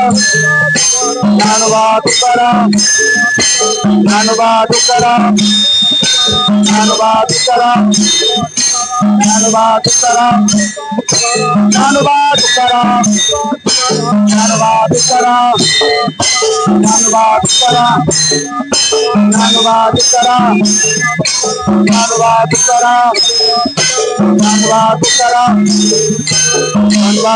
तुकाराम ज्ञानोबा तुकाराम ज्ञानोबा तुकाराम ज्ञानोबा तुकाराम ज्ञानोबा तुकाराम ज्ञानोबा तुकाराम ज्ञानोबा तुकाराम ज्ञानोबा तुकाराम ज्ञानोबा तुकाराम ज्ञानोबा तुकाराम ज्ञानोबा तुकाराम ज्ञानोबा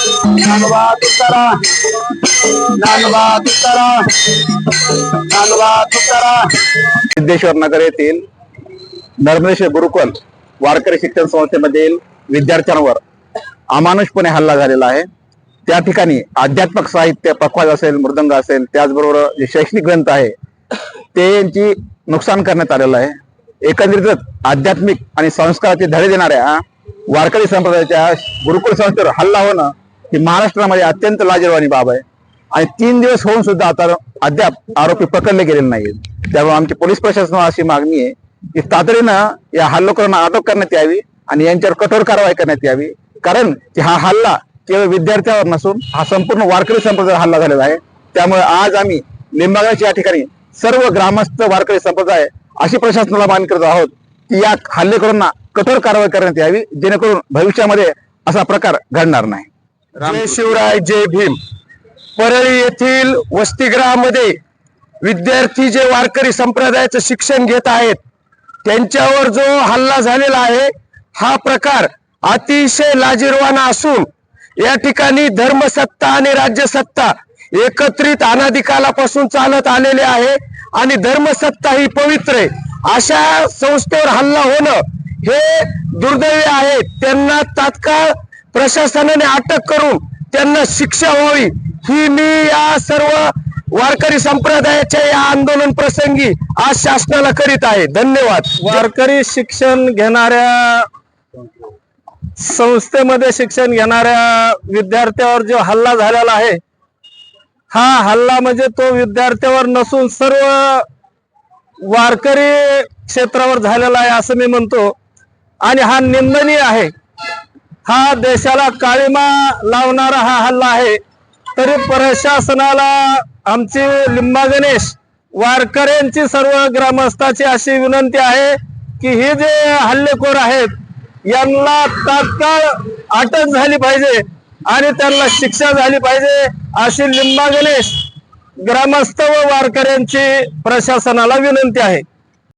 ज्ञानोबा तुकाराम ज्ञानोबा तुकाराम ज्ञानोबा तुकाराम सिद्धेश्वर नगर येथील नर्मदेश्वर गुरुकुल वारकरी शिक्षण संस्थेमधील विद्यार्थ्यांवर अमानुषपणे हल्ला झालेला आहे. त्या ठिकाणी अध्यात्मक साहित्य पखवाज असेल मृदंग असेल त्याचबरोबर जे शैक्षणिक ग्रंथ आहे ते यांची नुकसान करण्यात आलेलं आहे. एकंदरीतच आध्यात्मिक आणि संस्काराचे धडे देणाऱ्या वारकरी संप्रदायाच्या गुरुकुल संस्थेवर हल्ला होणं ही महाराष्ट्रामध्ये अत्यंत लाजीरवाणी बाब आहे. आणि तीन दिवस होऊन सुद्धा आता अद्याप आरोपी पकडले गेलेले नाहीत त्यामुळे आमची पोलीस प्रशासनाला अशी मागणी आहे की तातडीनं या हल्लोकरांना अटक करण्यात यावी आणि यांच्यावर कठोर कारवाई करण्यात यावी. कारण की हा हल्ला केवळ विद्यार्थ्यावर नसून हा संपूर्ण वारकरी संप्रदायावर हल्ला झालेला आहे. त्यामुळे आज आम्ही लिंबागाच्या या ठिकाणी सर्व ग्रामस्थ वारकरी संप्रदाय अशी प्रशासनाला मागणी करत आहोत की या हल्लेकरांना कठोर कारवाई करण्यात यावी जेणेकरून भविष्यामध्ये असा प्रकार घडणार नाही. जय शिवराय जय भीम. परळी येथील वसतिगृहामध्ये विद्यार्थी जे वारकरी संप्रदायाचं शिक्षण घेत आहेत त्यांच्यावर जो हल्ला झालेला आहे हा प्रकार अतिशय लाजीरवाना असून या ठिकाणी धर्मसत्ता आणि राज्यसत्ता एकत्रित अनादिकालापासून चालत आलेले आहे आणि धर्मसत्ता ही पवित्र आहे. अशा संस्थेवर हल्ला होणं हे दुर्दैवी आहे. त्यांना तात्काळ प्रशासनाने अटक करून त्यांना शिक्षा व्हावी. ही मी या सर्व वारकरी संप्रदायाच्या या आंदोलन प्रसंगी आज शासनाला करीत आहे. धन्यवाद. वारकरी शिक्षण घेणाऱ्या संस्थेमध्ये शिक्षण घेणाऱ्या विद्यार्थ्यावर जो हल्ला झालेला आहे हा हल्ला म्हणजे तो विद्यार्थ्यावर नसून सर्व वारकरी क्षेत्रावर झालेला आहे असं मी म्हणतो. आणि हा निंदनीय आहे. हा देशाला काळीमा लावणारा हा हल्ला आहे. तरी प्रशासनाला आमची लिंबा गणेश वारकऱ्यांची सर्व ग्रामस्थाची अशी विनंती आहे की हे जे हल्लेखोर आहेत यांना तात्काळ अटक झाली पाहिजे आणि त्यांना शिक्षा झाली पाहिजे अशी लिंबा गणेश ग्रामस्थ व वारकऱ्यांची प्रशासनाला विनंती आहे.